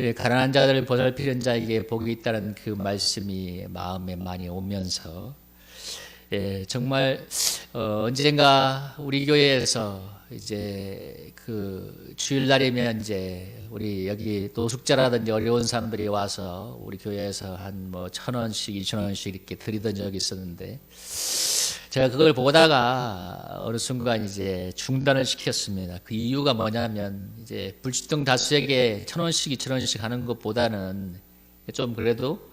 예, 가난한 자들을 보살피는 자에게 복이 있다는 그 말씀이 마음에 많이 오면서 예, 정말 어, 언젠가 우리 교회에서 이제 그 주일날이면 이제 우리 여기 노숙자라든지 어려운 사람들이 와서 우리 교회에서 한 뭐 천 원씩 이천 원씩 이렇게 드리던 적이 있었는데 제가 그걸 보다가 어느 순간 이제 중단을 시켰습니다. 그 이유가 뭐냐면 이제 불치등 다수에게 천 원씩 이천 원씩 하는 것보다는 좀 그래도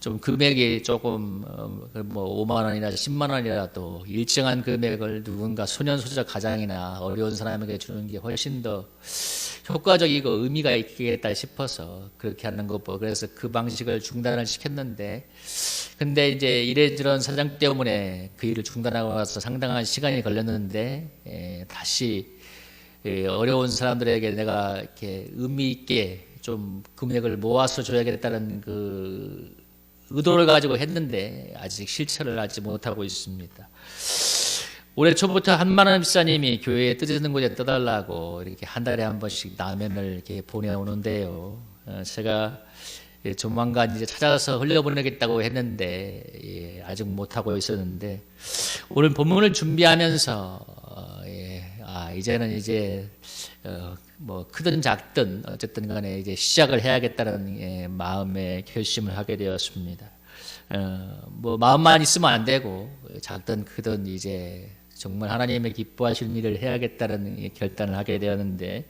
좀 금액이 조금 어, 뭐 5만 원이나 10만 원이라도 일정한 금액을 누군가 소년 소자 가장이나 어려운 사람에게 주는 게 훨씬 더 효과적이고 의미가 있겠다 싶어서 그렇게 하는 거고 그래서 그 방식을 중단을 시켰는데 근데 이제 이래저런 사정 때문에 그 일을 중단하고 나서 상당한 시간이 걸렸는데 에, 다시 예, 어려운 사람들에게 내가 이렇게 의미 있게 좀 금액을 모아서 줘야겠다는 그 의도를 가지고 했는데 아직 실천을 하지 못하고 있습니다. 올해 초부터 한만원 집사님이 교회에 뜨지는 곳에 떠달라고 이렇게 한 달에 한 번씩 라면을 이렇게 보내오는데요. 어, 제가 예, 조만간 이제 찾아서 흘려보내겠다고 했는데 예, 아직 못하고 있었는데 오늘 본문을 준비하면서 어, 예, 아 이제는 이제 어, 뭐 크든 작든 어쨌든 간에 이제 시작을 해야겠다는 예, 마음의 결심을 하게 되었습니다. 어, 뭐 마음만 있으면 안 되고 작든 크든 이제 정말 하나님의 기뻐하실 일을 해야겠다는 예, 결단을 하게 되었는데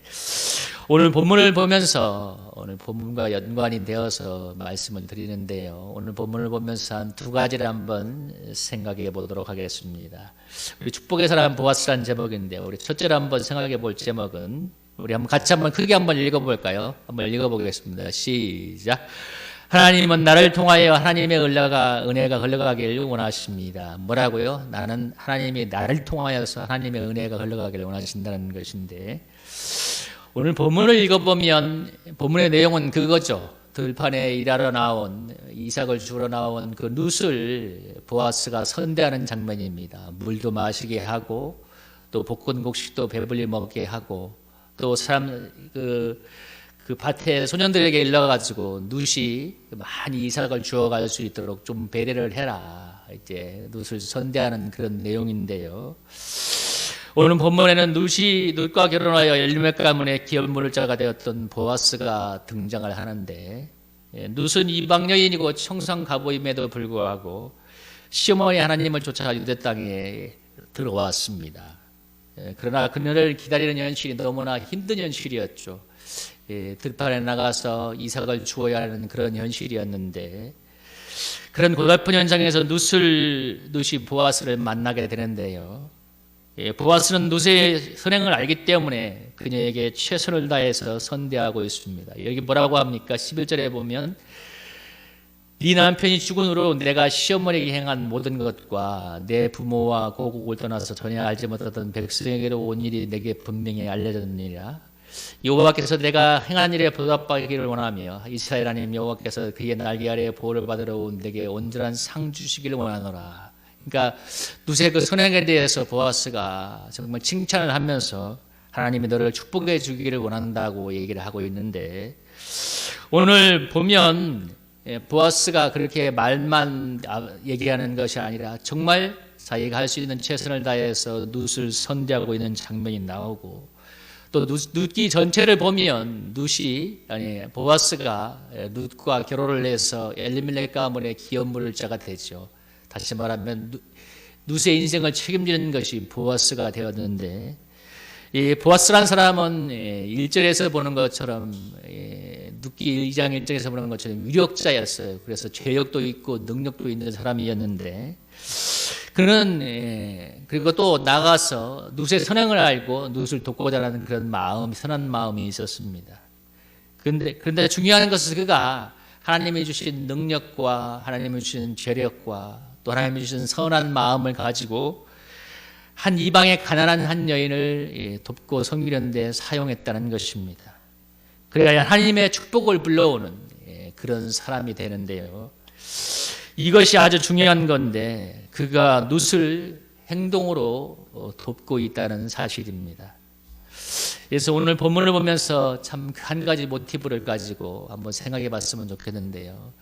오늘 본문을 보면서 오늘 본문과 연관이 되어서 말씀을 드리는데요. 오늘 본문을 보면서 한 두 가지를 한번 생각해 보도록 하겠습니다. 우리 축복의 사람 보아스라는 제목인데 우리 첫째로 한번 생각해 볼 제목은 우리 한번 같이 한번 크게 한번 읽어 볼까요? 한번 읽어 보겠습니다. 시작. 하나님은 나를 통하여 하나님의 은혜가 은혜가 흘러가기를 원하십니다. 뭐라고요? 나는 하나님이 나를 통하여서 하나님의 은혜가 흘러가기를 원하신다는 것인데 오늘 본문을 읽어보면 본문의 내용은 그거죠. 들판에 일하러 나온 이삭을 주러 나온 그 룻을 보아스가 선대하는 장면입니다. 물도 마시게 하고 또 볶은 곡식도 배불리 먹게 하고 또 사람 그, 그 밭에 소년들에게 일러가지고 룻이 많이 이삭을 주어갈 수 있도록 좀 배려를 해라. 이제 룻을 선대하는 그런 내용인데요. 오늘 본문에는 누시 룻과 결혼하여 엘리멜 가문의 기업물을 자가 되었던 보아스가 등장을 하는데 예, 룻은 이방 여인이고 청상 가보임에도 불구하고 시어머니 하나님을 쫓아 유대 땅에 들어왔습니다. 예, 그러나 그녀를 기다리는 현실이 너무나 힘든 현실이었죠. 예, 들판에 나가서 이삭을 주어야 하는 그런 현실이었는데 그런 고달픈 현장에서 룻을 룻이 보아스를 만나게 되는데요. 예, 보아스는 룻의 선행을 알기 때문에 그녀에게 최선을 다해서 선대하고 있습니다. 여기 뭐라고 합니까? 11절에 보면 네 남편이 죽은 후로 내가 시어머니에게 행한 모든 것과 내 부모와 고국을 떠나서 전혀 알지 못하던 백성에게로 온 일이 내게 분명히 알려졌느니라. 여호와께서 내가 행한 일에 보답받기를 원하며 이스라엘 하나님 여호와께서 그의 날개 아래에 보호를 받으러 온 내게 온전한 상 주시기를 원하노라. 그러니까 누세 그 선행에 대해서 보아스가 정말 칭찬을 하면서 하나님이 너를 축복해 주기를 원한다고 얘기를 하고 있는데 오늘 보면 예, 보아스가 그렇게 말만 아, 얘기하는 것이 아니라 정말 자기가 할 수 있는 최선을 다해서 룻을 선대하고 있는 장면이 나오고 또 룻기 전체를 보면 룻이 아니 보아스가 예, 룻과 결혼을 해서 엘리멜렉 가문의 기업물을 자가 되죠. 다시 말하면 룻의 인생을 책임지는 것이 보아스가 되었는데 이 보아스란 사람은 1절에서 보는 것처럼 룻기 2장 1절에서 보는 것처럼 유력자였어요. 그래서 죄력도 있고 능력도 있는 사람이었는데 그는 그리고 또 나가서 룻의 선행을 알고 룻을 돕고자 하는 그런 마음, 선한 마음이 있었습니다. 그런데 그런데 중요한 것은 그가 하나님이 주신 능력과 하나님이 주신 죄력과 또 하나님이 주신 선한 마음을 가지고 한 이방의 가난한 한 여인을 돕고 섬기는 데 사용했다는 것입니다. 그래야 하나님의 축복을 불러오는 그런 사람이 되는데요. 이것이 아주 중요한 건데 그가 룻을 행동으로 돕고 있다는 사실입니다. 그래서 오늘 본문을 보면서 참 한 가지 모티브를 가지고 한번 생각해 봤으면 좋겠는데요.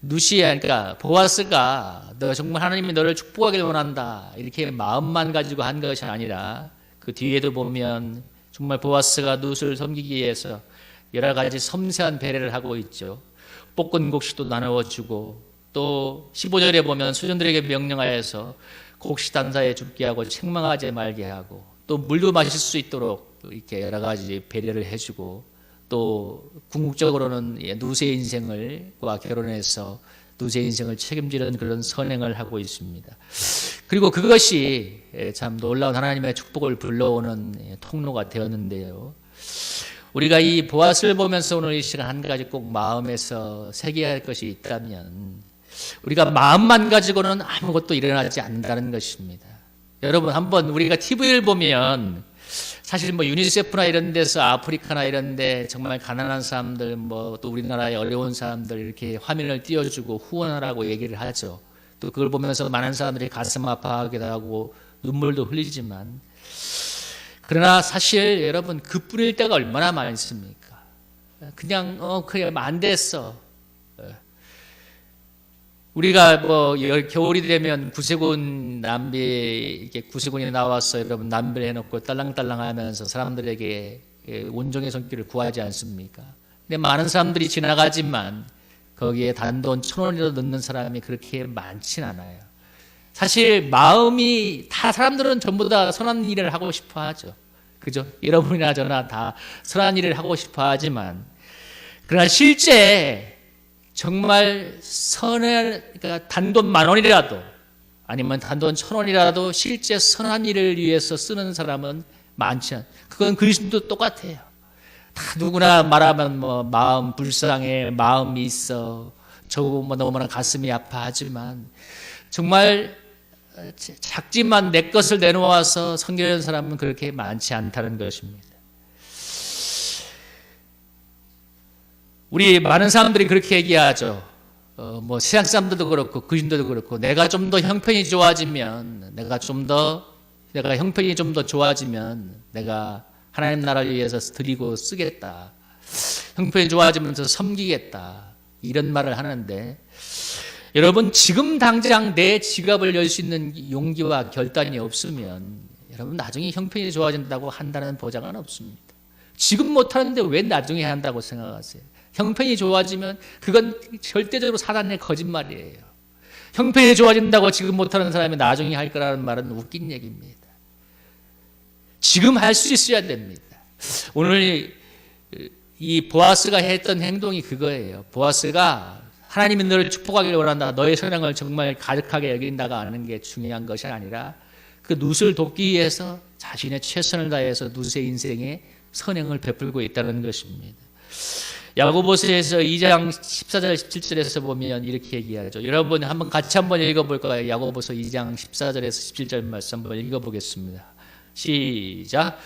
누시야, 그러니까 보아스가 너 정말 하나님이 너를 축복하길 원한다. 이렇게 마음만 가지고 한 것이 아니라 그 뒤에도 보면 정말 보아스가 누스를 섬기기 위해서 여러 가지 섬세한 배려를 하고 있죠. 볶은 곡식도 나누어 주고 또 15절에 보면 수전들에게 명령하여서 곡식 단사에 죽게 하고 책망하지 말게 하고 또 물도 마실 수 있도록 이렇게 여러 가지 배려를 해주고 또 궁극적으로는 예, 누세 인생을과 결혼해서 누세 인생을 책임지는 그런 선행을 하고 있습니다. 그리고 그것이 예, 참 놀라운 하나님의 축복을 불러오는 예, 통로가 되었는데요. 우리가 이 보아스를 보면서 오늘 이 시간 한 가지 꼭 마음에서 새겨야 할 것이 있다면 우리가 마음만 가지고는 아무것도 일어나지 않는다는 것입니다. 여러분 한번 우리가 TV를 보면 사실 뭐 유니세프나 이런 데서 아프리카나 이런 데 정말 가난한 사람들 뭐 또 우리나라의 어려운 사람들 이렇게 화면을 띄워주고 후원하라고 얘기를 하죠. 또 그걸 보면서 많은 사람들이 가슴 아파하기도 하고 눈물도 흘리지만 그러나 사실 여러분 그뿐일 때가 얼마나 많습니까? 그냥 어 그냥 안 됐어. 우리가 뭐 열- 겨울이 되면 구세군 남비 이렇게 구세군이 나와서 여러분 남비를 해놓고 딸랑딸랑하면서 사람들에게 예, 온종의 손길을 구하지 않습니까? 근데 많은 사람들이 지나가지만 거기에 단돈 천 원이라도 넣는 사람이 그렇게 많진 않아요. 사실 마음이 다 사람들은 전부 다 선한 일을 하고 싶어 하죠. 그죠? 여러분이나 저나 다 선한 일을 하고 싶어 하지만 그러나 실제 정말 선을 그러니까 단돈 만 원이라도 아니면 단돈 천 원이라도 실제 선한 일을 위해서 쓰는 사람은 많지 않. 그건 그리스도 똑같아요. 다 누구나 말하면 뭐 마음 불쌍해, 마음이 있어, 저거 뭐 너무나 가슴이 아파하지만 정말 작지만 내 것을 내놓아서 성결한 사람은 그렇게 많지 않다는 것입니다. 우리 많은 사람들이 그렇게 얘기하죠. 어, 뭐 세상 사람들도 그렇고 그인들도 그렇고 내가 좀 더 형편이 좋아지면 내가 좀 더 내가 형편이 좀 더 좋아지면 내가 하나님 나라를 위해서 드리고 쓰겠다. 형편이 좋아지면서 섬기겠다. 이런 말을 하는데 여러분 지금 당장 내 지갑을 열 수 있는 용기와 결단이 없으면 여러분 나중에 형편이 좋아진다고 한다는 보장은 없습니다. 지금 못하는데 왜 나중에 한다고 생각하세요? 형편이 좋아지면 그건 절대적으로 사단의 거짓말이에요. 형편이 좋아진다고 지금 못하는 사람이 나중에 할 거라는 말은 웃긴 얘기입니다. 지금 할 수 있어야 됩니다. 오늘 이 보아스가 했던 행동이 그거예요. 보아스가 하나님이 너를 축복하기를 원한다. 너의 선행을 정말 가득하게 여긴다가 하는 게 중요한 것이 아니라 그 룻을 돕기 위해서 자신의 최선을 다해서 룻의 인생에 선행을 베풀고 있다는 것입니다. 야고보서에서 2장 14절 17절에서 보면 이렇게 얘기하죠. 여러분 한번 같이 한번 읽어볼까요? 야고보서 2장 14절에서 17절 말씀 한번 읽어보겠습니다. 시작.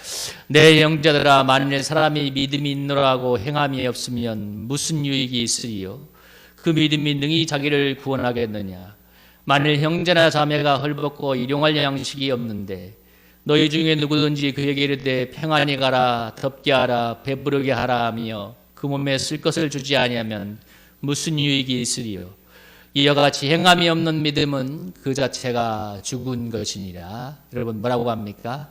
내 형제들아 만일 사람이 믿음이 있노라고 행함이 없으면 무슨 유익이 있으리요? 그 믿음이 능히 자기를 구원하겠느냐? 만일 형제나 자매가 헐벗고 일용할 양식이 없는데 너희 중에 누구든지 그에게 이르되 평안히 가라 덥게 하라 배부르게 하라 하며 그 몸에 쓸 것을 주지 아니하면 무슨 유익이 있으리요? 이와 같이 행함이 없는 믿음은 그 자체가 죽은 것이니라. 여러분 뭐라고 합니까?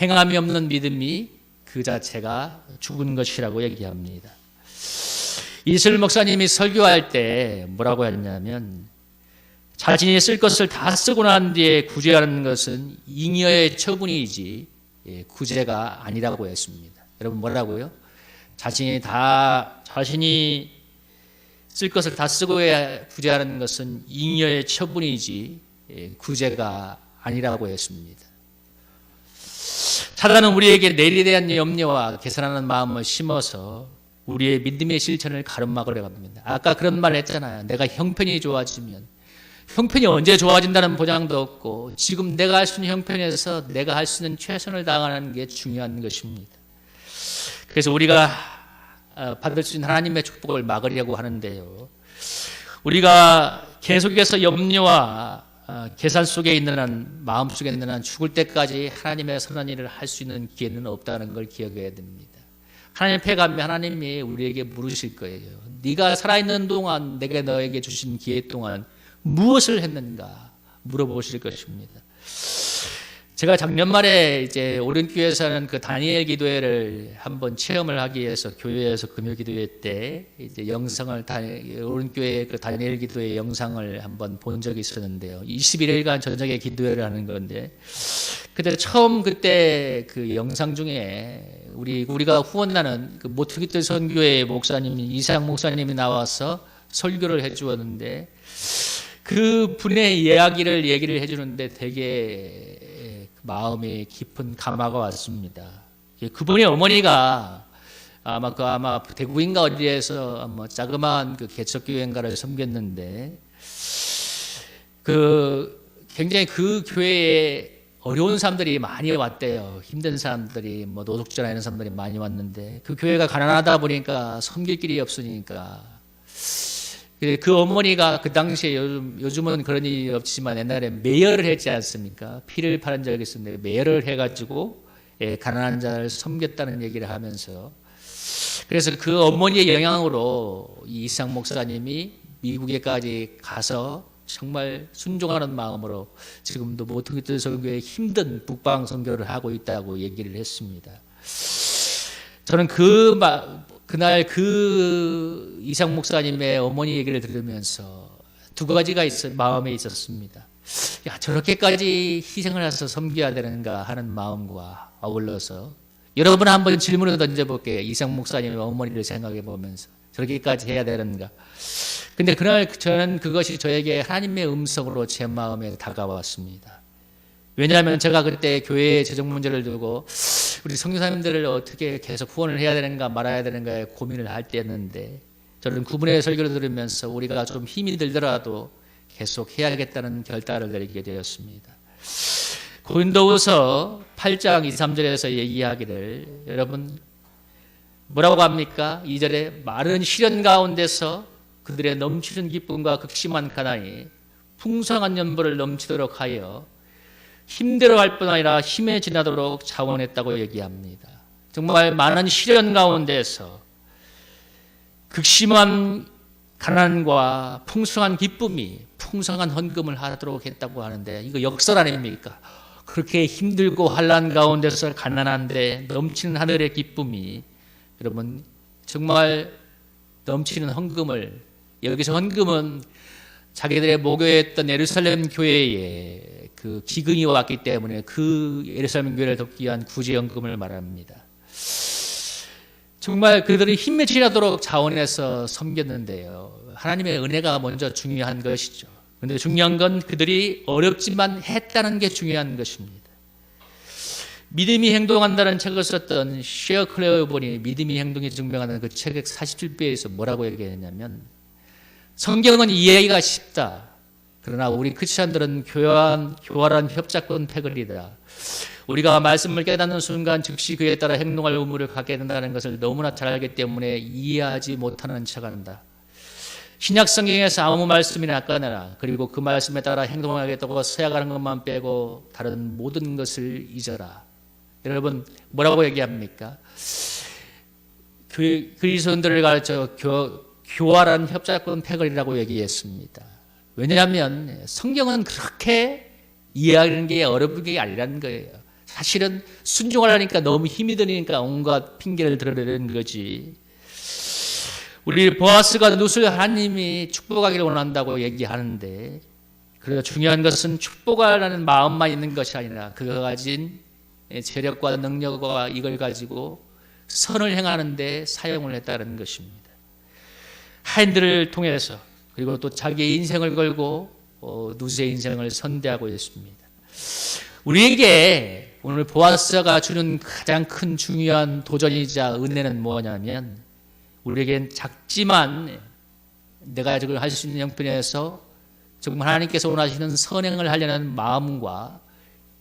행함이 없는 믿음이 그 자체가 죽은 것이라고 얘기합니다. 이슬 목사님이 설교할 때 뭐라고 했냐면 자신이 쓸 것을 다 쓰고 난 뒤에 구제하는 것은 잉여의 처분이지 예, 구제가 아니라고 했습니다. 여러분 뭐라고요? 자신이 다 자신이 쓸 것을 다 쓰고 야 구제하는 것은 잉여의 처분이지 예, 구제가 아니라고 했습니다. 사단은 우리에게 내일에 대한 염려와 계산하는 마음을 심어서 우리의 믿음의 실천을 가로막으려 합니다. 아까 그런 말 했잖아요. 내가 형편이 좋아지면 형편이 언제 좋아진다는 보장도 없고 지금 내가 할 수 있는 형편에서 내가 할 수 있는 최선을 다하는 게 중요한 것입니다. 그래서 우리가 어, 받을 수 있는 하나님의 축복을 막으려고 하는데요. 우리가 계속해서 염려와 아, 계산 속에 있는 한 마음 속에 있는 한 죽을 때까지 하나님의 선한 일을 할 수 있는 기회는 없다는 걸 기억해야 됩니다. 하나님 앞에 가면 하나님이 우리에게 물으실 거예요. 네가 살아있는 동안 내가 너에게 주신 기회 동안 무엇을 했는가 물어보실 것입니다. 제가 작년 말에 이제 오른교회에서는 그 다니엘 기도회를 한번 체험을 하기 위해서 교회에서 금요 기도회 때 이제 영상을 오른교회 그 다니엘 기도회 영상을 한번 본 적이 있었는데요. 21일간 저녁에 기도회를 하는 건데 그때 처음 그때 그 영상 중에 우리 우리가 후원나는 그 모퉁이뜰 선교회 목사님 이상 목사님이 나와서 설교를 해 주었는데 그 분의 이야기를 얘기를 해 주는데 되게 마음에 깊은 감화가 왔습니다. 그분의 어머니가 아마 그 아마 대구인가 어디에서 뭐 자그마한 그 개척교회인가를 섬겼는데 그 굉장히 그 교회에 어려운 사람들이 많이 왔대요. 힘든 사람들이 뭐 노숙자나 이런 사람들이 많이 왔는데 그 교회가 가난하다 보니까 섬길 길이 없으니까 그 어머니가 그 당시에 요즘, 요즘은 그런 일이 없지만 옛날에 매여를 했지 않습니까? 피를 팔은 적이 있었는데 매여를 해가지고 예, 가난한 자를 섬겼다는 얘기를 하면서 그래서 그 어머니의 영향으로 이상 목사님이 미국에까지 가서 정말 순종하는 마음으로 지금도 모퉁이 뜰 선교의 힘든 북방 선교를 하고 있다고 얘기를 했습니다. 저는 그 그날 그 이상 목사님의 어머니 얘기를 들으면서 두 가지가 있어 마음에 있었습니다. 야 저렇게까지 희생을 해서 섬겨야 되는가 하는 마음과 아울러서 여러분 한번 질문을 던져볼게요. 이상 목사님의 어머니를 생각해 보면서 저렇게까지 해야 되는가? 근데 그날 저는 그것이 저에게 하나님의 음성으로 제 마음에 다가왔습니다. 왜냐하면 제가 그때 교회의 재정 문제를 두고 우리 성교사님들을 어떻게 계속 후원을 해야 되는가 말아야 되는가에 고민을 할 때였는데 저는 구분의 설교를 들으면서 우리가 좀 힘이 들더라도 계속 해야겠다는 결단을 내리게 되었습니다. 고린도후서 8장 2, 3절에서 얘기하기를 여러분 뭐라고 합니까? 2절에 마른 시련 가운데서 그들의 넘치는 기쁨과 극심한 가난이 풍성한 연보를 넘치도록 하여 힘대로 할뿐 아니라 힘에 지나도록 자원했다고 얘기합니다. 정말 많은 시련 가운데서 극심한 가난과 풍성한 기쁨이 풍성한 헌금을 하도록 했다고 하는데 이거 역설 아닙니까? 그렇게 힘들고 환란 가운데서 가난한데 넘치는 하늘의 기쁨이 여러분 정말 넘치는 헌금을 여기서 헌금은 자기들의 목요했던 예루살렘 교회에 그 기근이 왔기 때문에 그 예루살렘 교회를 돕기 위한 구제연금을 말합니다. 정말 그들이 힘맺히도록 자원해서 섬겼는데요. 하나님의 은혜가 먼저 중요한 것이죠. 그런데 중요한 건 그들이 어렵지만 했다는 게 중요한 것입니다. 믿음이 행동한다는 책을 썼던 쉐어 클레어본이 믿음이 행동이 증명하는 그 책의 47페이지에서 뭐라고 얘기했냐면 성경은 이해하기가 쉽다. 그러나 우리 크리스천들은 교환, 교활한 협작권 패거리다. 우리가 말씀을 깨닫는 순간 즉시 그에 따라 행동할 의무를 갖게 된다는 것을 너무나 잘 알기 때문에 이해하지 못하는 척한다. 신약 성경에서 아무 말씀이나 꺼내라. 그리고 그 말씀에 따라 행동하겠다고 서약하는 것만 빼고 다른 모든 것을 잊어라. 여러분 뭐라고 얘기합니까? 그, 그리스도인들을 가르쳐 교, 교활한 협작권 패거리라고 얘기했습니다. 왜냐하면 성경은 그렇게 이해하는 게 어려운 게 아니라는 거예요. 사실은 순종하려니까 너무 힘이 드니까 온갖 핑계를 들어내는 거지. 우리 보아스가 누술 하나님이 축복하기를 원한다고 얘기하는데 그래서 중요한 것은 축복하라는 마음만 있는 것이 아니라 그가 가진 재력과 능력과 이걸 가지고 선을 행하는데 사용을 했다는 것입니다. 하인들을 통해서 그리고 또 자기의 인생을 걸고 어, 누수의 인생을 선대하고 있습니다. 우리에게 오늘 보아스가 주는 가장 큰 중요한 도전이자 은혜는 뭐냐면 우리에겐 작지만 내가 지금 할 수 있는 형편에서 정말 하나님께서 원하시는 선행을 하려는 마음과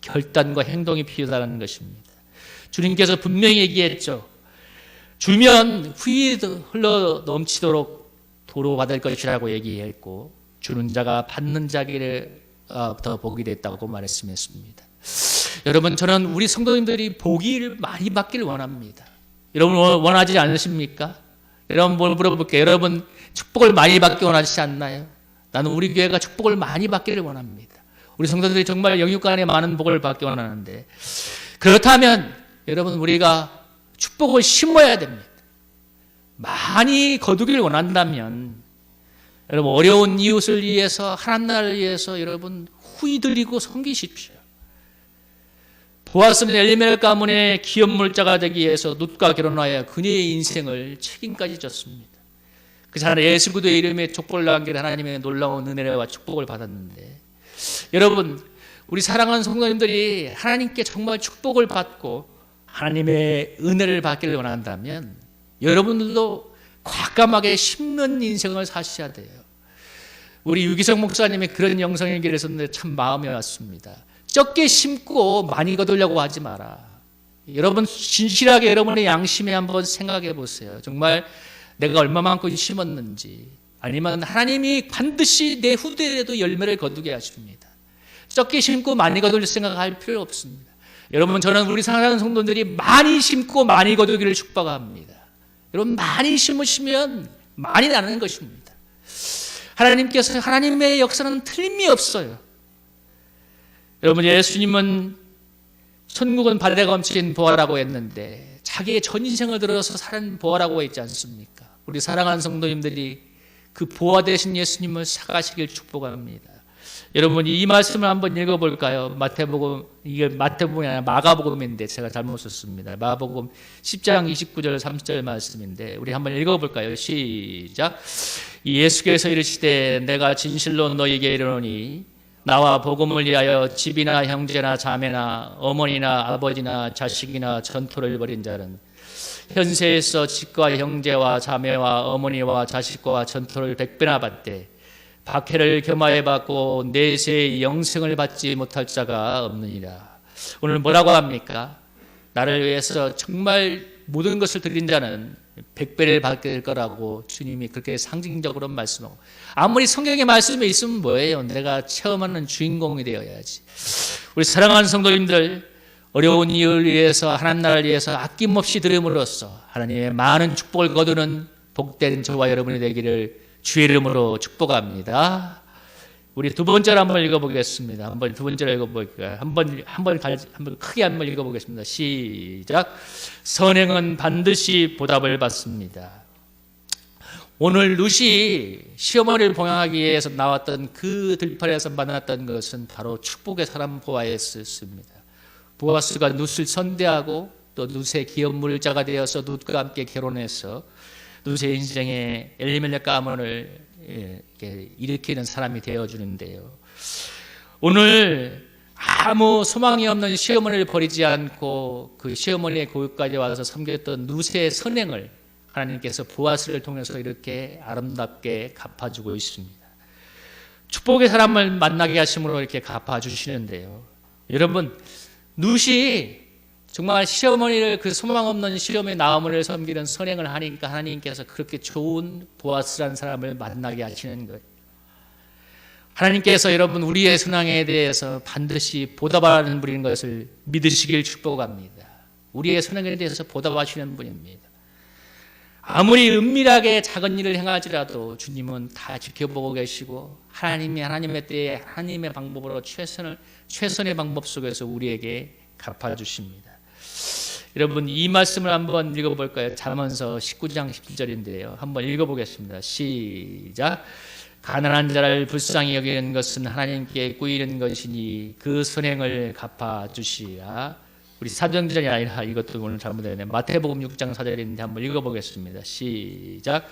결단과 행동이 필요하다는 것입니다. 주님께서 분명히 얘기했죠. 주면 후이 흘러 넘치도록 도로 받을 것이라고 얘기했고 주는 자가 받는 자기를 복이 됐다고 말씀했습니다. 여러분 저는 우리 성도님들이 복을 많이 받기를 원합니다. 여러분 원하지 않으십니까? 여러분 뭘 물어볼게요. 여러분 축복을 많이 받기 원하지 않나요? 나는 우리 교회가 축복을 많이 받기를 원합니다. 우리 성도들이 정말 영육간에 많은 복을 받기 원하는데 그렇다면 여러분 우리가 축복을 심어야 됩니다. 많이 거두기를 원한다면 여러분 어려운 이웃을 위해서 하나님 나라를 위해서 여러분 후이 드리고 섬기십시오. 보아스는 엘리멜 가문의 기업 물자가 되기 위해서 룻과 결혼하여 그녀의 인생을 책임까지 졌습니다. 그 사람 예수 그리스도의 이름에 족보를 남기를 하나님의 놀라운 은혜와 축복을 받았는데 여러분 우리 사랑하는 성도님들이 하나님께 정말 축복을 받고 하나님의 은혜를 받기를 원한다면 여러분들도 과감하게 심는 인생을 사셔야 돼요. 우리 유기성 목사님이 그런 영성 얘기를 했었는데 참 마음에 왔습니다. 적게 심고 많이 거두려고 하지 마라. 여러분 진실하게 여러분의 양심에 한번 생각해 보세요. 정말 내가 얼마만큼 심었는지 아니면 하나님이 반드시 내 후대에도 열매를 거두게 하십니다. 적게 심고 많이 거둘 생각할 필요 없습니다. 여러분 저는 우리 사랑하는 성도들이 많이 심고 많이 거두기를 축복합니다. 여러분 많이 심으시면 많이 나는 것입니다. 하나님께서 하나님의 역사는 틀림이 없어요. 여러분 예수님은 천국은 바다에 검친 보아라고 했는데 자기의 전 인생을 들어서 사는 보아라고 했지 않습니까? 우리 사랑하는 성도님들이 그 보아 되신 예수님을 사가시길 축복합니다. 여러분 이 말씀을 한번 읽어볼까요? 마태복음 이게 마태복음이 아니라 마가복음인데 제가 잘못 썼습니다. 마가복음 10장 29절 30절 말씀인데 우리 한번 읽어볼까요? 시작. 예수께서 이르시되 내가 진실로 너희에게 이르노니 나와 복음을 위하여 집이나 형제나 자매나 어머니나 아버지나 자식이나 전토를 벌인 자는 현세에서 집과 형제와 자매와 어머니와 자식과 전토를 백배나 받되 박해를 겸하여 받고 내세의 영생을 받지 못할 자가 없느니라. 오늘 뭐라고 합니까? 나를 위해서 정말 모든 것을 드린 자는 백배를 받게 될 거라고 주님이 그렇게 상징적으로 말씀하고 아무리 성경의 말씀에 있으면 뭐예요? 내가 체험하는 주인공이 되어야지. 우리 사랑하는 성도님들 어려운 이유를 위해서 하나님 나라를 위해서 아낌없이 드림으로써 하나님의 많은 축복을 거두는 복된 저와 여러분이 되기를 주의 이름으로 축복합니다. 우리 두 번째로 한번 읽어보겠습니다. 한번 두 번째로 읽어볼까요? 한번 한번 한번 크게 한번 읽어보겠습니다. 시작. 선행은 반드시 보답을 받습니다. 오늘 루시 시어머니를 봉양하기 위해서 나왔던 그 들판에서 만났던 것은 바로 축복의 사람 보아였습니다. 보아스가 룻을 선대하고 또 룻의 기업 물자가 되어서 룻과 함께 결혼해서 룻의 인생에 엘리멜렉 가문을 예, 일으키는 사람이 되어 주는데요. 오늘 아무 소망이 없는 시어머니를 버리지 않고 그 시어머니의 고육까지 와서 섬겼던 누세의 선행을 하나님께서 보아스를 통해서 이렇게 아름답게 갚아주고 있습니다. 축복의 사람을 만나게 하심으로 이렇게 갚아주시는데요. 여러분, 누시 정말 시어머니를 그 소망 없는 시험의 나무를 섬기는 선행을 하니까 하나님께서 그렇게 좋은 보아스라는 사람을 만나게 하시는 거예요. 하나님께서 여러분 우리의 선왕에 대해서 반드시 보답하는 분인 것을 믿으시길 축복합니다. 우리의 선왕에 대해서 보답하시는 분입니다. 아무리 은밀하게 작은 일을 행하지라도 주님은 다 지켜보고 계시고 하나님이 하나님의 때에 하나님의 방법으로 최선을 최선의 방법 속에서 우리에게 갚아 주십니다. 여러분 이 말씀을 한번 읽어볼까요? 잠언서 19장 17절인데요. 한번 읽어보겠습니다. 시작. 가난한 자를 불쌍히 여기는 것은 하나님께 꾸이는 것이니 그 선행을 갚아 주시야. 우리 사정전이 아니라 이것도 오늘 잘못했네. 마태복음 6장 4절인데 한번 읽어보겠습니다. 시작.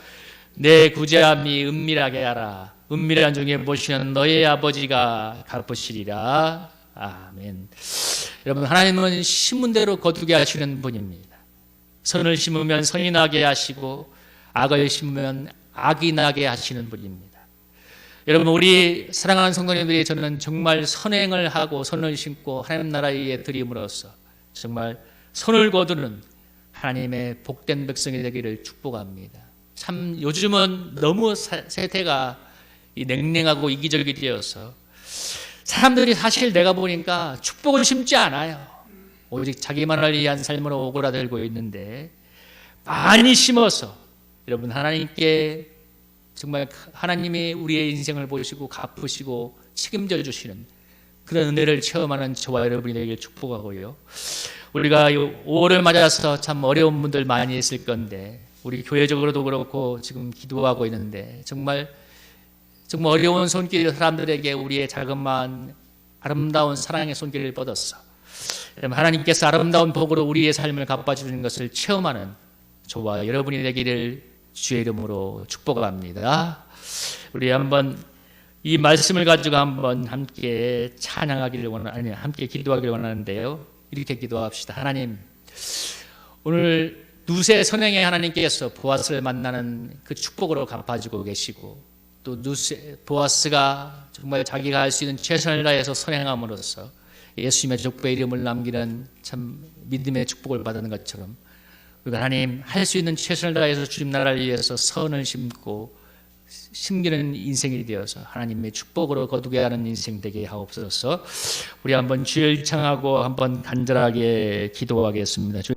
내 구제함이 은밀하게 하라. 은밀한 중에 보시는 너의 아버지가 갚으시리라. 아멘. 여러분 하나님은 심은 대로 거두게 하시는 분입니다. 선을 심으면 선이 나게 하시고 악을 심으면 악이 나게 하시는 분입니다. 여러분 우리 사랑하는 성도님들이 저는 정말 선행을 하고 선을 심고 하나님 나라에 드림으로써 정말 선을 거두는 하나님의 복된 백성이 되기를 축복합니다. 참 요즘은 너무 세태가 냉랭하고 이기적이 되어서 사람들이 사실 내가 보니까 축복을 심지 않아요. 오직 자기만을 위한 삶으로 오그라들고 있는데 많이 심어서 여러분 하나님께 정말 하나님이 우리의 인생을 보시고 갚으시고 책임져 주시는 그런 은혜를 체험하는 저와 여러분이 되길 축복하고요. 우리가 5월을 맞아서 참 어려운 분들 많이 있을 건데 우리 교회적으로도 그렇고 지금 기도하고 있는데 정말 정말 어려운 손길 사람들에게 우리의 자그마한 아름다운 사랑의 손길을 뻗었어. 하나님께서 아름다운 복으로 우리의 삶을 갚아주는 것을 체험하는 저와 여러분이 되기를 주의 이름으로 축복합니다. 우리 한번 이 말씀을 가지고 한번 함께 찬양하기를 원하 아니 함께 기도하기를 원하는데요. 이렇게 기도합시다. 하나님 오늘 누세 선행의 하나님께서 보아스를 만나는 그 축복으로 갚아주고 계시고 또 누세 보아스가 정말 자기가 할 수 있는 최선을 다해서 선행함으로써 예수님의 족보의 이름을 남기는 참 믿음의 축복을 받는 것처럼 우리가 하나님 할 수 있는 최선을 다해서 주님 나라를 위해서 선을 심고 심기는 인생이 되어서 하나님의 축복으로 거두게 하는 인생 되게 하옵소서. 우리 한번 주를 청하고 한번 간절하게 기도하겠습니다. 주-